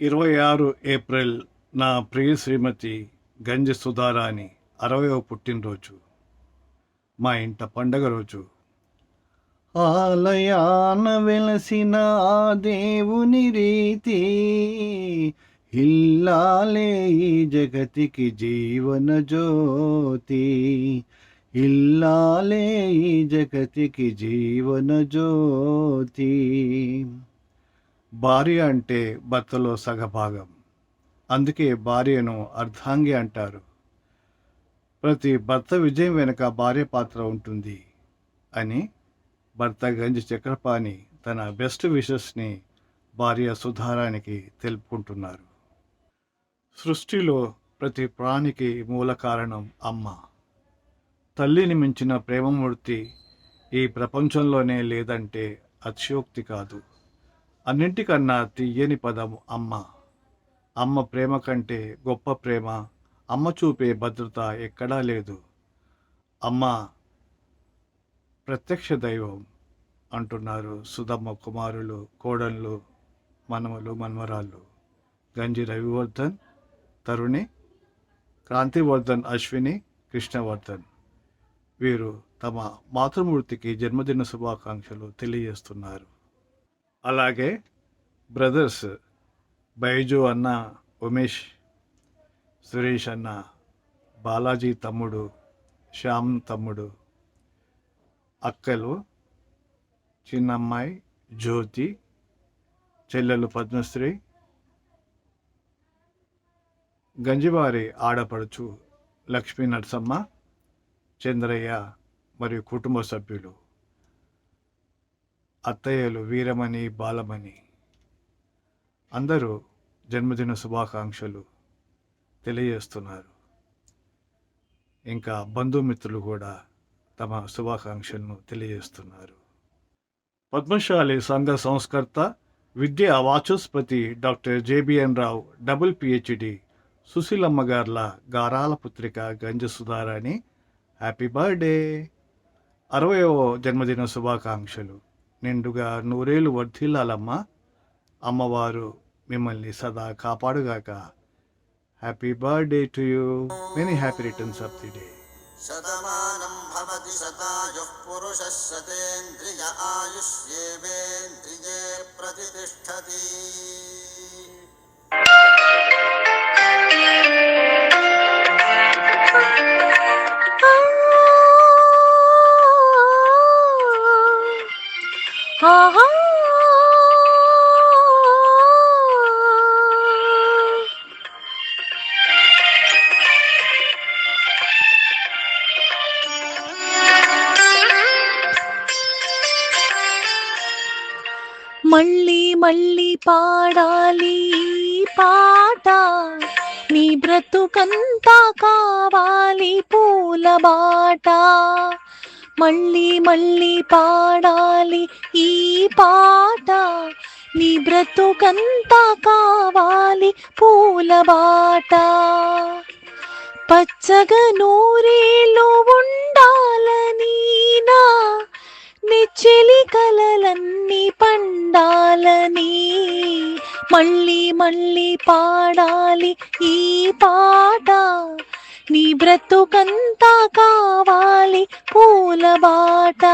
ఇరవై ఆరు ఏప్రిల్ నా ప్రియ శ్రీమతి గంజి సుధారాణి అరవయో పుట్టినరోజు మా ఇంట పండగ రోజు. ఆలయాన వెలసిన ఆ దేవుని రీతి ఇల్లాలే ఈ జగతికి జీవన జ్యోతి. ఇల్లాలే ఈ జగతికి జీవన జ్యోతి. భార్య అంటే భర్తలో సగభాగం. అందుకే భార్యను అర్ధాంగి అంటారు. ప్రతి భర్త విజయం వెనుక భార్య పాత్ర ఉంటుంది అని భర్త గంజి చక్రపాణి తన బెస్ట్ విషెస్ని భార్య సుధారానికి తెలుపుకుంటున్నారు. సృష్టిలో ప్రతి ప్రాణికి మూల కారణం అమ్మ. తల్లిని మించిన ప్రేమమూర్తి ఈ ప్రపంచంలోనే లేదంటే అతిశయోక్తి కాదు. అన్నింటికన్నా తీయని పదం అమ్మ. అమ్మ ప్రేమ కంటే గొప్ప ప్రేమ అమ్మ చూపే భద్రత ఎక్కడా లేదు. అమ్మ ప్రత్యక్ష దైవం అంటున్నారు సుధమ్మ కుమారులు కోడళ్ళు మనమలు మన్మరాళ్ళు గంజి రవివర్ధన్ తరుణి క్రాంతివర్ధన్ అశ్విని కృష్ణవర్ధన్. వీరు తమ మాతృమూర్తికి జన్మదిన శుభాకాంక్షలు తెలియజేస్తున్నారు. అలాగే బ్రదర్స్ బైజు అన్న ఉమేష్ సురేష్ అన్న బాలాజీ తమ్ముడు శ్యామ్ తమ్ముడు అక్కలు చిన్నమ్మాయి జ్యోతి చెల్లెలు పద్మశ్రీ గంజివారి ఆడపడుచు లక్ష్మీ నరసమ్మ చంద్రయ్య మరియు కుటుంబ సభ్యులు. అత్తయ్యలు వీరమణి బాలమణి. అందరూ జన్మదిన శుభాకాంక్షలు తెలియజేస్తున్నారు. ఇంకా బంధుమిత్రులు కూడా తమ శుభాకాంక్షలను తెలియజేస్తున్నారు. పద్మశాలి సంఘ సంస్కర్త విద్యా Vachaspati doctor JBN Rao double PhD Susheelamma గార్ల గారాల పుత్రిక గంజ సుధారాణి హ్యాపీ బర్త్డే. అరవయవ జన్మదిన శుభాకాంక్షలు. నిండుగా నూరేళ్ళు వర్ధిల్లాలమ్మ. అమ్మవారు మిమ్మల్ని సదా కాపాడుగాక. Happy birthday to you many happy returns of the day Shatamanam భవతి శతాయుః పురుషः శతేంద్రియ ఆయుష్యేవేంద్రియే ప్రతిష్టతి. మళ్ళీ మళ్ళీ పాడాలి పాట. నీ బ్రతుకంతా కావాలి పూల బాట. మళ్ళీ మళ్ళీ పాడాలి ఈ పాట. నీ బ్రతుకంతా కావాలి పూల బాట. పచ్చగా నూరేళ్ళు ఉండాలని నా నెచ్చెలి కలలన్నీ పండాలని. మళ్ళీ మళ్ళీ పాడాలి ఈ పాట. నీ బ్రతుకంతా కావాలి పూల బాట.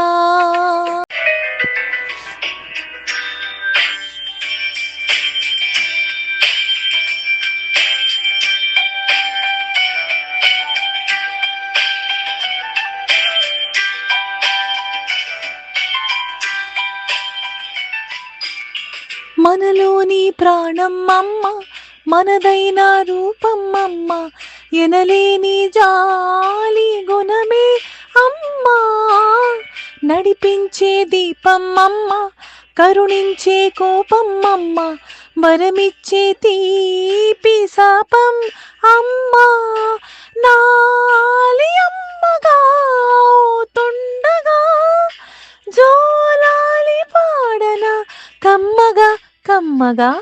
మనలోని ప్రాణం అమ్మ మనదైన రూపం అమ్మ ఎనలేని జాలి గుణమే అమ్మా. నడిపించే దీపం అమ్మ కరుణించే కోపం వరమిచ్చే తీపి శాపం అమ్మా. నాలి అమ్మగా తుండగా జోలాలి పాడన కమ్మగా కమ్మగా.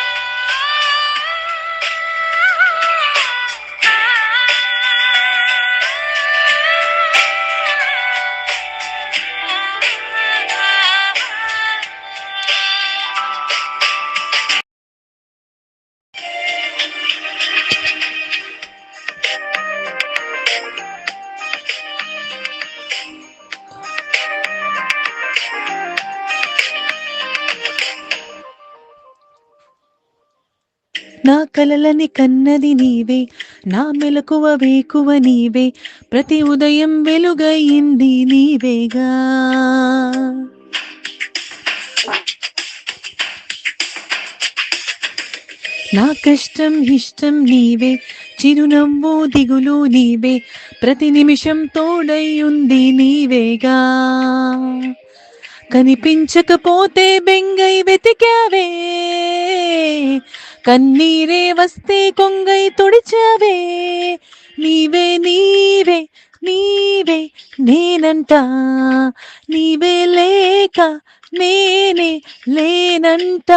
నా కలలని కన్నది నీవే నా మెలకువ వేకువ నీవే ప్రతి ఉదయం వెలుగయింది నీవేగా. నా కష్టం ఇష్టం నీవే చిరునవ్వు దిగులు నీవే ప్రతి నిమిషం తోడై ఉంది నీవేగా. కనిపించకపోతే బెంగై వెతికావే కన్నీరే వస్తే కొంగై తుడిచావే. నీవే నీవే నీవే నేనంట. నీవే లేక నేనే లేనంట.